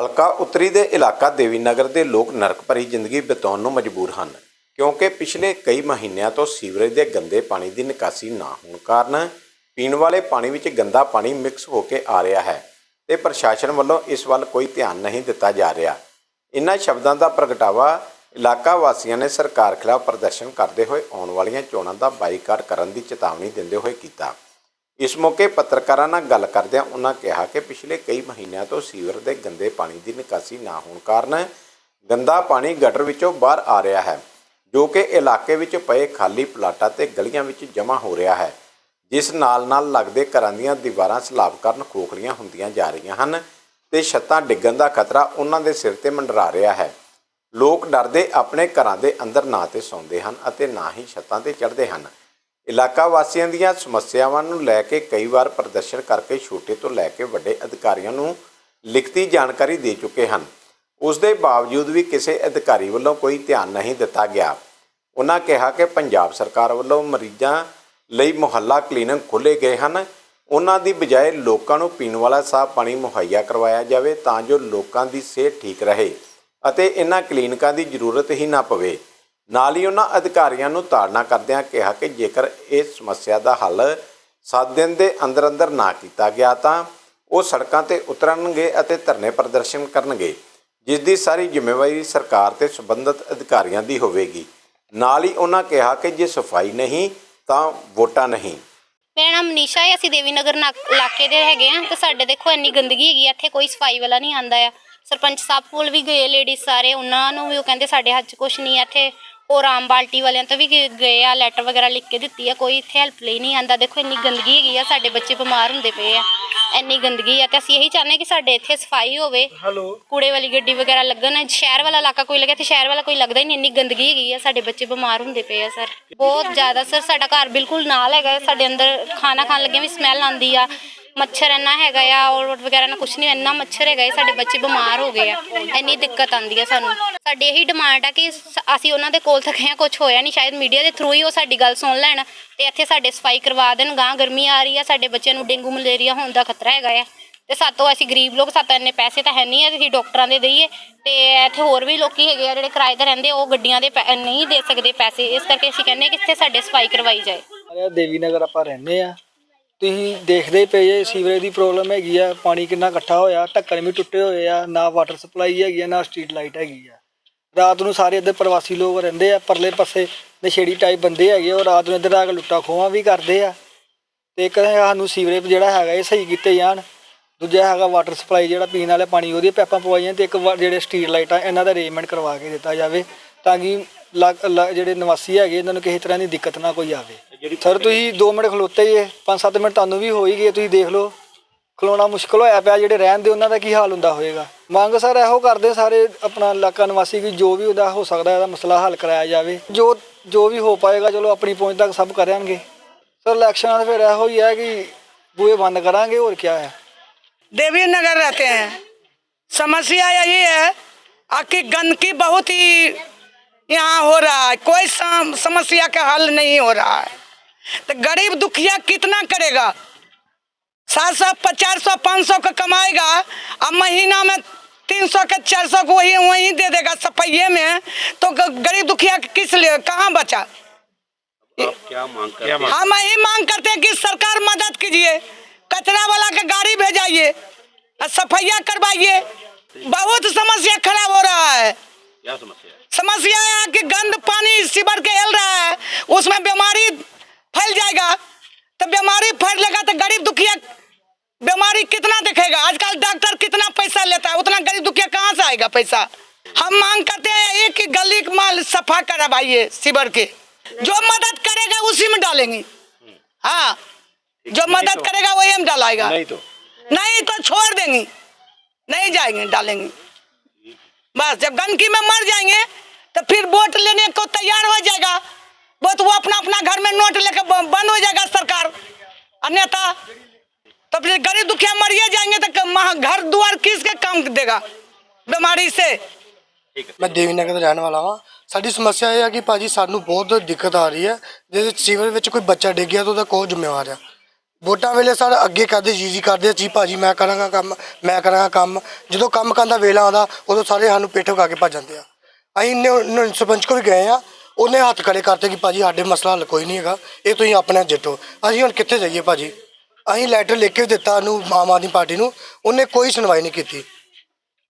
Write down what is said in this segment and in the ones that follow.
ਹਲਕਾ ਉੱਤਰੀ ਦੇ ਇਲਾਕਾ ਦੇਵੀ ਨਗਰ ਦੇ ਲੋਕ ਨਰਕ ਭਰੀ ਜ਼ਿੰਦਗੀ ਬਿਤਾਉਣ ਨੂੰ ਮਜਬੂਰ ਹਨ, ਕਿਉਂਕਿ ਪਿਛਲੇ ਕਈ ਮਹੀਨਿਆਂ ਤੋਂ ਸੀਵਰੇਜ ਦੇ ਗੰਦੇ ਪਾਣੀ ਦੀ ਨਿਕਾਸੀ ਨਾ ਹੋਣ ਕਾਰਨ ਪੀਣ ਵਾਲੇ ਪਾਣੀ ਵਿੱਚ ਗੰਦਾ ਪਾਣੀ ਮਿਕਸ ਹੋ ਕੇ ਆ ਰਿਹਾ ਹੈ ਤੇ ਪ੍ਰਸ਼ਾਸਨ ਵੱਲੋਂ ਇਸ ਵੱਲ ਕੋਈ ਧਿਆਨ ਨਹੀਂ ਦਿੱਤਾ ਜਾ ਰਿਹਾ। ਇਨ੍ਹਾਂ ਸ਼ਬਦਾਂ ਦਾ ਪ੍ਰਗਟਾਵਾ ਇਲਾਕਾ ਵਾਸੀਆਂ ਨੇ ਸਰਕਾਰ ਖਿਲਾਫ ਪ੍ਰਦਰਸ਼ਨ ਕਰਦੇ ਹੋਏ ਆਉਣ ਵਾਲੀਆਂ ਚੋਣਾਂ ਦਾ ਬਾਈਕਾਟ ਕਰਨ ਦੀ ਚੇਤਾਵਨੀ ਦਿੰਦੇ ਹੋਏ ਕੀਤਾ। ਇਸ ਮੌਕੇ ਪੱਤਰਕਾਰਾਂ ਨਾਲ ਗੱਲ ਕਰਦਿਆਂ ਉਹਨਾਂ ਕਿਹਾ ਕਿ ਪਿਛਲੇ ਕਈ ਮਹੀਨਿਆਂ ਤੋਂ ਸੀਵਰ ਦੇ ਗੰਦੇ ਪਾਣੀ ਦੀ ਨਿਕਾਸੀ ਨਾ ਹੋਣ ਕਾਰਨ ਗੰਦਾ ਪਾਣੀ ਗਟਰ ਵਿੱਚੋਂ ਬਾਹਰ ਆ ਰਿਹਾ ਹੈ, ਜੋ ਕਿ ਇਲਾਕੇ ਵਿੱਚ ਪਏ ਖਾਲੀ ਪਲਾਟਾਂ ਤੇ ਗਲੀਆਂ ਵਿੱਚ ਜਮ੍ਹਾਂ ਹੋ ਰਿਹਾ ਹੈ, ਜਿਸ ਨਾਲ ਨਾਲ ਲੱਗਦੇ ਘਰਾਂ ਦੀਆਂ ਦੀਵਾਰਾਂ ਸਲਾਬ ਕਾਰਨ ਖੋਖਲੀਆਂ ਹੁੰਦੀਆਂ ਜਾ ਰਹੀਆਂ ਹਨ ਤੇ ਛੱਤਾਂ ਡਿੱਗਣ ਦਾ ਖਤਰਾ ਉਹਨਾਂ ਦੇ ਸਿਰ ਤੇ ਮੰਡਰਾ ਰਿਹਾ ਹੈ। ਲੋਕ ਡਰਦੇ ਆਪਣੇ ਘਰਾਂ ਦੇ ਅੰਦਰ ਨਾ ਤੇ ਸੌਂਦੇ ਹਨ ਅਤੇ ਨਾ ਹੀ ਛੱਤਾਂ ਤੇ ਚੜ੍ਹਦੇ ਹਨ। ਇਲਾਕਾ ਵਾਸੀਆਂ ਦੀਆਂ ਸਮੱਸਿਆਵਾਂ ਨੂੰ ਲੈ ਕੇ ਕਈ ਵਾਰ ਪ੍ਰਦਰਸ਼ਨ ਕਰਕੇ ਛੋਟੇ ਤੋਂ ਲੈ ਕੇ ਵੱਡੇ ਅਧਿਕਾਰੀਆਂ ਨੂੰ ਲਿਖਤੀ ਜਾਣਕਾਰੀ ਦੇ ਚੁੱਕੇ ਹਨ। ਉਸ ਦੇ ਬਾਵਜੂਦ ਵੀ ਕਿਸੇ ਅਧਿਕਾਰੀ ਵੱਲੋਂ ਕੋਈ ਧਿਆਨ ਨਹੀਂ ਦਿੱਤਾ ਗਿਆ। ਉਹਨਾਂ ਕਿਹਾ ਕਿ ਪੰਜਾਬ ਸਰਕਾਰ ਵੱਲੋਂ ਮਰੀਜ਼ਾਂ ਲਈ ਮੁਹੱਲਾ ਕਲੀਨਿਕ ਖੋਲ੍ਹੇ ਗਏ ਹਨ। ਉਹਨਾਂ ਦੀ ਬਜਾਏ ਲੋਕਾਂ ਨੂੰ ਪੀਣ ਵਾਲਾ ਸਾਫ਼ ਪਾਣੀ ਮੁਹੱਈਆ ਕਰਵਾਇਆ ਜਾਵੇ ਤਾਂ ਜੋ ਲੋਕਾਂ ਦੀ ਸਿਹਤ ਠੀਕ ਰਹੇ ਅਤੇ ਇਹਨਾਂ ਕਲੀਨਿਕਾਂ ਦੀ ਜ਼ਰੂਰਤ ਹੀ ਨਾ ਪਵੇ। ਨਾਲ ਹੀ ਉਹਨਾਂ ਅਧਿਕਾਰੀਆਂ ਨੂੰ ਤਾੜਨਾ ਕਰਦਿਆਂ ਕਿਹਾ ਕਿ ਜੇਕਰ ਇਸ ਸਮੱਸਿਆ ਦਾ ਹੱਲ 7 ਦਿਨ ਦੇ ਅੰਦਰ ਅੰਦਰ ਨਾ ਕੀਤਾ ਗਿਆ ਤਾਂ ਉਹ ਸੜਕਾਂ ਤੇ ਉਤਰਨਗੇ ਅਤੇ ਧਰਨੇ ਪ੍ਰਦਰਸ਼ਨ ਕਰਨਗੇ ਜਿਸ ਦੀ ਸਾਰੀ ਜ਼ਿੰਮੇਵਾਰੀ ਸਰਕਾਰ ਤੇ ਸਬੰਧਤ ਅਧਿਕਾਰੀਆਂ ਦੀ ਹੋਵੇਗੀ। ਨਾਲ ਹੀ ਉਹਨਾਂ ਕਿਹਾ ਕਿ ਜੇ ਸਫ਼ਾਈ ਨਹੀਂ, ਤਾਂ ਵੋਟਾਂ ਨਹੀਂ। ਮੇਰਾ ਨਾਮ ਮਨੀਸ਼ਾ ਹੈ, ਅਸੀਂ ਦੇਵੀ ਨਗਰ ਨਾ- ਇਲਾਕੇ ਦੇ ਹੈਗੇ ਆ ਤੇ ਸਾਡੇ ਦੇਖੋ ਇੰਨੀ ਗੰਦਗੀ ਹੈਗੀ ਆ, ਇੱਥੇ ਕੋਈ ਸਫ਼ਾਈ ਵਾਲਾ ਨਹੀਂ ਆਂਦਾ ਆ। ਸਰਪੰਚ ਸਾਹਿਬ ਕੋਲ ਵੀ ਗਏ ਲੇਡੀਜ਼ ਸਾਰੇ, ਉਹਨਾਂ ਨੂੰ ਵੀ ਉਹ ਕਹਿੰਦੇ ਸਾਡੇ ਹੱਥ 'ਚ ਕੁਝ ਨਹੀਂ ਹੈ ਇੱਥੇ ਹੋਰ ਆਮ ਬਾਲਟੀ ਵਾਲਿਆਂ ਤੋਂ ਵੀ ਗਏ- ਗਏ ਆ ਲੈਟਰ ਵਗੈਰਾ ਲਿਖ ਕੇ ਦਿੱਤੀ ਆ ਕੋਈ ਇੱਥੇ ਹੈਲਪ ਲਈ ਨਹੀਂ ਆਂਦਾ। ਦੇਖੋ ਇੰਨੀ ਗੰਦਗੀ ਹੈਗੀ ਆ ਸਾਡੇ ਬੱਚੇ ਬਿਮਾਰ ਹੁੰਦੇ ਪਏ ਆ ਇੰਨੀ ਗੰਦਗੀ ਆ ਤੇ ਅਸੀਂ ਇਹੀ ਚਾਹੁੰਦੇ ਕਿ ਸਾਡੇ ਇੱਥੇ ਸਫ਼ਾਈ ਹੋਵੇ। ਹੈਲੋ ਕੂੜੇ ਵਾਲੀ ਗੱਡੀ ਵਗੈਰਾ ਲੱਗਣ ਸ਼ਹਿਰ ਵਾਲਾ ਇਲਾਕਾ ਕੋਈ ਲੱਗੇ ਤੇ ਸ਼ਹਿਰ ਵਾਲਾ ਕੋਈ ਲੱਗਦਾ ਹੀ ਨਹੀਂ ਇੰਨੀ ਗੰਦਗੀ ਹੈਗੀ ਆ ਸਾਡੇ ਬੱਚੇ ਬਿਮਾਰ ਹੁੰਦੇ ਪਏ ਆ ਸਰ। ਬਹੁਤ ਜ਼ਿਆਦਾ ਸਰ ਸਾਡਾ ਘਰ ਬਿਲਕੁਲ ਨਾਲ ਹੈਗਾ ਹੈ, ਸਾਡੇ ਅੰਦਰ ਖਾਣਾ ਖਾਣ ਲੱਗੇ ਵੀ ਸਮੈਲ ਆਉਂਦੀ ਆ ਮੱਛਰ ਇੰਨਾ ਹੈਗਾ ਆ ਔਰ ਵਗੈਰਾ ਨਾ ਕੁਛ ਨਹੀਂ ਇੰਨਾ ਮੱਛਰ ਹੈਗਾ ਹੈ, ਸਾਡੇ ਬੱਚੇ ਬਿਮਾਰ ਹੋ ਗਏ ਆ। ਇੰਨੀ ਦਿੱਕਤ ਆਉਂਦੀ ਆ ਸਾਨੂੰ। ਸਾਡੀ ਇਹੀ ਡਿਮਾਂਡ ਆ ਕਿ ਸ- ਅਸੀਂ ਉਹਨਾਂ ਦੇ ਕੋਲ ਤੱਕ ਆ ਕੁਝ ਹੋਇਆ ਨਹੀਂ ਸ਼ਾਇਦ ਮੀਡੀਆ ਦੇ ਥਰੂ ਹੀ ਉਹ ਸਾਡੀ ਗੱਲ ਸੁਣ ਲੈਣ ਤੇ ਇੱਥੇ ਸਾਡੇ ਸਫ਼ਾਈ ਕਰਵਾ ਦੇਣ ਗਾਂ ਗਰਮੀ ਆ ਰਹੀ ਆ ਸਾਡੇ ਬੱਚਿਆਂ ਨੂੰ ਡੇਂਗੂ ਮਲੇਰੀਆ ਹੋਣ ਦਾ ਖਤਰਾ ਹੈਗਾ ਆ। ਤੇ ਸਾਤੋਂ ਅਸੀਂ ਗਰੀਬ ਲੋਕ ਸਾਤੋਂ ਇੰਨੇ ਪੈਸੇ ਤਾਂ ਹੈ ਨਹੀਂ ਆ ਅਸੀਂ ਡਾਕਟਰਾਂ ਦੇ ਦਈਏ। ਤੇ ਇੱਥੇ ਹੋਰ ਵੀ ਲੋਕੀ ਹੈਗੇ ਆ ਜਿਹੜੇ ਕਿਰਾਏ ਤੇ ਰਹਿੰਦੇ ਉਹ ਗੱਡੀਆਂ ਦੇ ਪੈ- ਨਹੀਂ ਦੇ ਸਕਦੇ ਪੈਸੇ। ਇਸ ਕਰਕੇ ਅਸੀਂ ਕਹਿੰਦੇ ਹਾਂ ਕਿ ਇੱਥੇ ਸਾਡੇ ਸਫ਼ਾਈ ਕਰਵਾਈ ਜਾਏ। ਅਰੇ ਦੇਵੀ ਨਗਰ ਆਪਾਂ ਰਹਿੰਦੇ ਆ। ਤੁਸੀਂ ਦੇਖਦੇ ਪਏ ਜੇ, ਸੀਵਰੇਜ ਦੀ ਪ੍ਰੋਬਲਮ ਹੈਗੀ ਆ, ਪਾਣੀ ਕਿੰਨਾ ਇਕੱਠਾ ਹੋਇਆ, ਢੱਕਣ ਵੀ ਟੁੱਟੇ ਹੋਏ ਆ, ਨਾ ਵਾਟਰ ਸਪਲਾਈ ਹੈਗੀ ਆ, ਨਾ ਸਟਰੀਟ ਲਾਈਟ ਹੈਗੀ ਆ। ਰਾਤ ਨੂੰ ਸਾਰੇ ਇੱਧਰ ਪ੍ਰਵਾਸੀ ਲੋਕ ਰਹਿੰਦੇ ਆ, ਪਰਲੇ ਪਾਸੇ ਨਸ਼ੇੜੀ ਟਾਈਪ ਬੰਦੇ ਹੈਗੇ ਉਹ ਰਾਤ ਨੂੰ ਇੱਧਰ ਆ ਕੇ ਲੁੱਟਾ ਖੋਹਾਂ ਵੀ ਕਰਦੇ ਆ। ਤੇ ਇੱਕ ਤਾਂ ਸਾਨੂੰ ਸੀਵਰੇਜ ਜਿਹੜਾ ਹੈਗਾ, ਇਹ ਸਹੀ ਕੀਤੇ ਜਾਣ। ਦੂਜਾ ਹੈਗਾ ਵਾਟਰ ਸਪਲਾਈ ਜਿਹੜਾ ਪੀਣ ਵਾਲੇ ਪਾਣੀ ਉਹਦੀ ਪਾਈਪਾਂ ਪਵਾਈਆਂ ਤੇ ਇੱਕ ਵਾ- ਜਿਹੜੇ ਸਟਰੀਟ ਲਾਈਟਾਂ ਇਹਨਾਂ ਦਾ ਅਰੇਂਜਮੈਂਟ ਕਰਵਾ ਕੇ ਦਿੱਤਾ ਜਾਵੇ, ਤਾਂ ਕਿ ਲੱਗ- ਲ- ਜਿਹੜੇ ਨਿਵਾਸੀ ਹੈਗੇ, ਇਹਨਾਂ ਨੂੰ ਕਿਸੇ ਤਰ੍ਹਾਂ ਦੀ ਦਿੱਕਤ ਨਾ ਕੋਈ ਆਵੇ। ਸਰ ਤੁਸੀਂ 2 ਮਿੰਟ ਖਲੋਤੇ ਹੀ 5-7 ਮਿੰਟ ਤੁਹਾਨੂੰ ਵੀ ਹੋ ਹੀ ਗਏ ਤੁਸੀਂ ਦੇਖ ਲਓ ਖਲੋਣਾ ਮੁਸ਼ਕਲ ਹੋਇਆ ਪਿਆ ਜਿਹੜੇ ਰਹਿਣ ਦੇ ਉਹਨਾਂ ਦਾ ਕੀ ਹਾਲ ਹੁੰਦਾ ਹੋਏਗਾ ਮੰਗ ਸਰ ਇਹੋ ਕਰਦੇ ਸਾਰੇ ਆਪਣਾ ਇਲਾਕਾ ਨਿਵਾਸੀ ਕਿ ਜੋ ਵੀ ਉਹਦਾ ਹੋ ਸਕਦਾ ਇਹਦਾ ਮਸਲਾ ਹੱਲ ਕਰਾਇਆ ਜਾਵੇ ਜੋ ਜੋ ਵੀ ਹੋ ਪਾਏਗਾ ਚਲੋ ਆਪਣੀ ਪਹੁੰਚ ਤੱਕ ਸਭ ਕਰਾਂਗੇ ਸਰ ਇਲੈਕਸ਼ਨਾਂ ਦਾ ਫਿਰ ਇਹੋ ਹੀ ਹੈ ਕਿ ਬੂਹੇ ਬੰਦ ਕਰਾਂਗੇ ਹੋਰ ਕੀ ਹੈ देवी नगर रहते हैं समस्या यही है आखिर गंदगी बहुत ही यहाँ हो रहा है कोई सम- समस्या का हल नहीं हो रहा है तो गरीब दुखिया कितना करेगा? सात सौ पचास सौ पाँच सौ का कमाएगा अब महीना में तीन सौ का चार सौ को वही वहीं दे देगा सफाइये में। तो गरीब दुखिया किस लिए कहाँ बचा? हम यही मांग करते हैं कि सरकार मदद कीजिए कचरा वाला का गाड़ी भेजाइए और सफाइया करवाइए। बहुत समस्या खराब हो रहा है। क्या समस्या समस्या है कि गंद पानी सीवर के हिल रहा है उसमें बीमारी फैल जाएगा। तो बीमारी फैलेगा तो गरीब दुखिया बीमारी कितना दिखेगा? आजकल डॉक्टर कितना पैसा लेता है उतना गरीब दुखिया कहाँ से आएगा पैसा? हम मांग करते हैं एक कि गली माल सफ़ा करवाइए सीवर के। जो मदद करेगा उसी में डालेंगे। हाँ जो मदद तो, करेगा वही हम डालाएगा नहीं तो। नहीं तो छोड़ देंगे। नहीं जाएँगे डालेंगे। बस जब गंदगी में मर जाएँगे तो फिर वोट लेने को तैयार हो जाएगा। तो वो अपना अपना घर में नोट लेकर ब- बंद हो जाएगा सरकार अन्यथा तो फिर गरीब दुखिया मरिए जाएंगे तो क- महा- घर द्वार किसके काम देगा बीमारी से ਮੈਂ ਦੇਵੀ ਨਗਰ ਦਾ ਰਹਿਣ ਵਾਲਾ ਹਾਂ ਸਾਡੀ ਸਮੱਸਿਆ ਇਹ ਹੈ ਕਿ ਭਾਜੀ ਸਾਨੂੰ ਬਹੁਤ ਦਿੱਕਤ ਆ ਰਹੀ ਹੈ ਜੇ ਸੀਵਰ ਵਿੱਚ ਕੋਈ ਬੱਚਾ ਡਿੱਗ ਗਿਆ ਤਾਂ ਉਹਦਾ ਕੌਣ ਜ਼ਿੰਮੇਵਾਰ ਆ ਵੋਟਾਂ ਵੇਲੇ ਸਰ ਅੱਗੇ ਕਰਦੇ ਜੀ ਜੀ ਕਰਦੇ ਜੀ ਭਾਜੀ ਮੈਂ ਕਰਾਂਗਾ ਕੰਮ ਮੈਂ ਕਰਾਂਗਾ ਕੰਮ ਜਦੋਂ ਕੰਮ ਕਰਨ ਦਾ ਵੇਲਾ ਆਉਂਦਾ ਉਦੋਂ ਸਾਰੇ ਸਾਨੂੰ ਪੇਠ ਵਗਾ ਕੇ ਭੱਜ ਜਾਂਦੇ ਆ ਅਸੀਂ ਨੇ ਨੇ ਸਰਪੰਚ ਕੋਲ ਵੀ ਗਏ ਆ ਉਹਨੇ ਹੱਥ ਖੜੇ ਕਰਤੇ ਕਿ ਭਾਜੀ ਸਾਡੇ ਮਸਲਾ ਹੱਲ ਕੋਈ ਨਹੀਂ ਹੈਗਾ, ਇਹ ਤੁਸੀਂ ਆਪਣੇ ਜਿੱਤੋ। ਅਸੀਂ ਹੁਣ ਕਿੱਥੇ ਜਾਈਏ ਭਾਜੀ? ਅਸੀਂ ਲੈਟਰ ਲਿਖ ਕੇ ਦਿੱਤਾ ਉਹਨੂੰ ਆਮ ਆਦਮੀ ਪਾਰਟੀ ਨੂੰ, ਉਹਨੇ ਕੋਈ ਸੁਣਵਾਈ ਨਹੀਂ ਕੀਤੀ।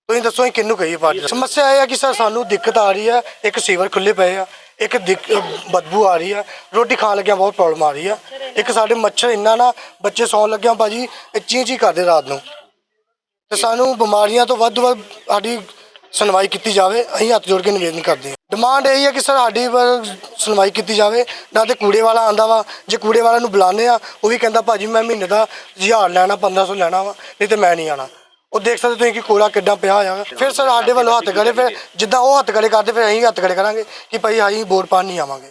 ਤੁਸੀਂ ਦੱਸੋ ਅਸੀਂ ਕਿਹਨੂੰ ਕਹੀਏ ਪਾਰਟੀ ਸਮੱਸਿਆ ਇਹ ਹੈ ਕਿ ਸਰ ਸਾਨੂੰ ਦਿੱਕਤ ਆ ਰਹੀ ਹੈ ਇੱਕ ਸੀਵਰ ਖੁੱਲੇ ਪਏ ਆ, ਇੱਕ ਦਿੱਕ- ਬਦਬੂ ਆ ਰਹੀ ਆ, ਰੋਟੀ ਖਾਣ ਲੱਗਿਆ ਬਹੁਤ ਪ੍ਰੋਬਲਮ ਆ ਰਹੀ ਆ। ਇੱਕ ਸਾਡੇ ਮੱਛਰ ਇੰਨਾ ਨਾ, ਬੱਚੇ ਸੌਣ ਲੱਗਿਆ ਭਾਜੀ, ਇਹ ਚੀਂ ਚੀਂ ਕਰਦੇ ਰਾਤ ਨੂੰ। ਤੇ ਸਾਨੂੰ ਬਿਮਾਰੀਆਂ ਤੋਂ ਵੱਧ ਤੋਂ ਵੱਧ ਸਾਡੀ ਸੁਣਵਾਈ ਕੀਤੀ ਜਾਵੇ, ਅਸੀਂ ਹੱਥ ਜੋੜ ਕੇ ਨਿਵੇਦਨ ਕਰਦੇ ਹਾਂ। ਡਿਮਾਂਡ ਇਹ ਹੈ ਕਿ ਸਰ ਸਾਡੀ ਵ- ਸੁਣਵਾਈ ਕੀਤੀ ਜਾਵੇ, ਨਾ ਤੇ ਕੂੜੇ ਵਾਲਾ ਆਂਦਾ ਵਾ, ਜੇ ਕੂੜੇ ਵਾਲਾ ਨੂੰ ਬੁਲਾਉਂਦੇ ਆ, ਉਹ ਵੀ ਕਹਿੰਦਾ, ਭਾਜੀ, ਮੈਂ ਮਹੀਨੇ ਦਾ 1000 ਲੈਣਾ 1500 ਲੈਣਾ ਵਾ, ਨਹੀਂ ਤੇ ਮੈਂ ਨਹੀਂ ਆਣਾ ਉਹ ਦੇਖ ਸਕਦੇ ਤੁਸੀਂ ਕਿ ਕੂੜਾ ਕਿੱਦਾਂ ਪਿਆ ਹੋਇਆ ਫਿਰ ਸਰ ਸਾਡੇ ਵੱਲੋਂ ਹੱਥ ਖੜੇ, ਫਿਰ ਜਿੱਦਾਂ ਉਹ ਹੱਥ ਖੜੇ ਕਰਦੇ, ਫਿਰ ਅਸੀਂ ਹੱਥ ਖੜੇ ਕਰਾਂਗੇ ਕਿ ਭਾਈ ਅਸੀਂ ਵੋਟ ਪਾਣ ਨਹੀਂ ਆਵਾਂਗੇ।